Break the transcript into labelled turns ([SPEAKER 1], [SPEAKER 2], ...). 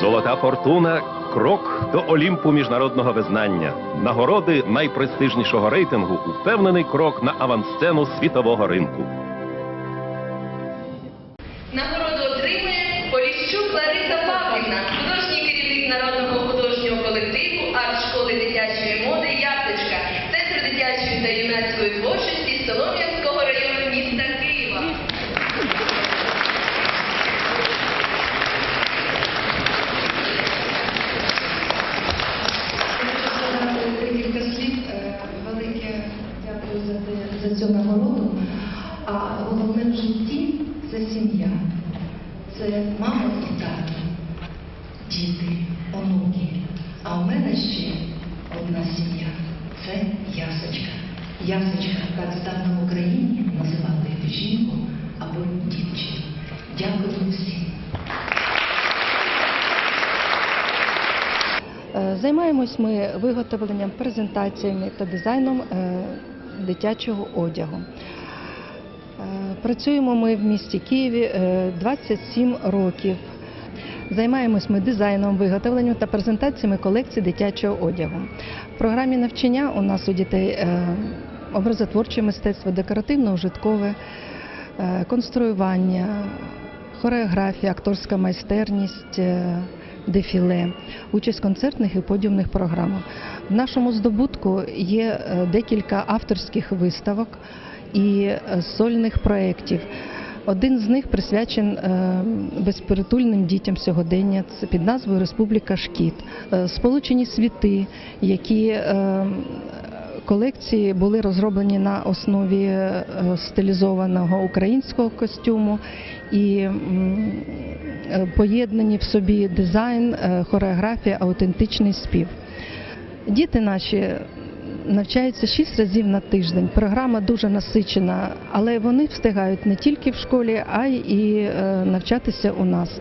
[SPEAKER 1] Золота фортуна крок до Олімпу міжнародного визнання. Нагороди найпрестижнішого рейтингу упевнений крок на авансцену світового ринку.
[SPEAKER 2] Нагороду отримує Поліщук Лариса Павлівна, художній керівник народного
[SPEAKER 3] за, цю нагороду. А головне в житті це сім'я. Це мама і тато, діти, онуки. А у мене ще одна сім'я. Це ясочка. Ясочка, так здавна в Україні називали жінку або дівчину. Дякую всім.
[SPEAKER 4] Е, Займаємось ми виготовленням, презентаціями та дизайном е, дитячого одягу. Е, Працюємо ми в місті Києві е, 27 років. Займаємось ми дизайном, виготовленням та презентаціями колекцій дитячого одягу. В програмі навчання у нас у дітей е, образотворче мистецтво, декоративно-ужиткове, е, конструювання, хореографія, акторська майстерність, е, дефіле, участь в концертних і подіумних програмах. В нашому здобутку є е, декілька авторських виставок і е, сольних проєктів. Один з них присвячен е, безпритульним дітям сьогодення. Під назвою Республіка Шкіт. Сполучені світи, які колекції були розроблені на основі е, стилізованого українського костюму і е, поєднані в собі дизайн, е, хореографія, аутентичний спів. Діти наші навчаються шість разів на тиждень. Програма дуже насичена, але вони встигають не тільки в школі, а й навчатися у нас.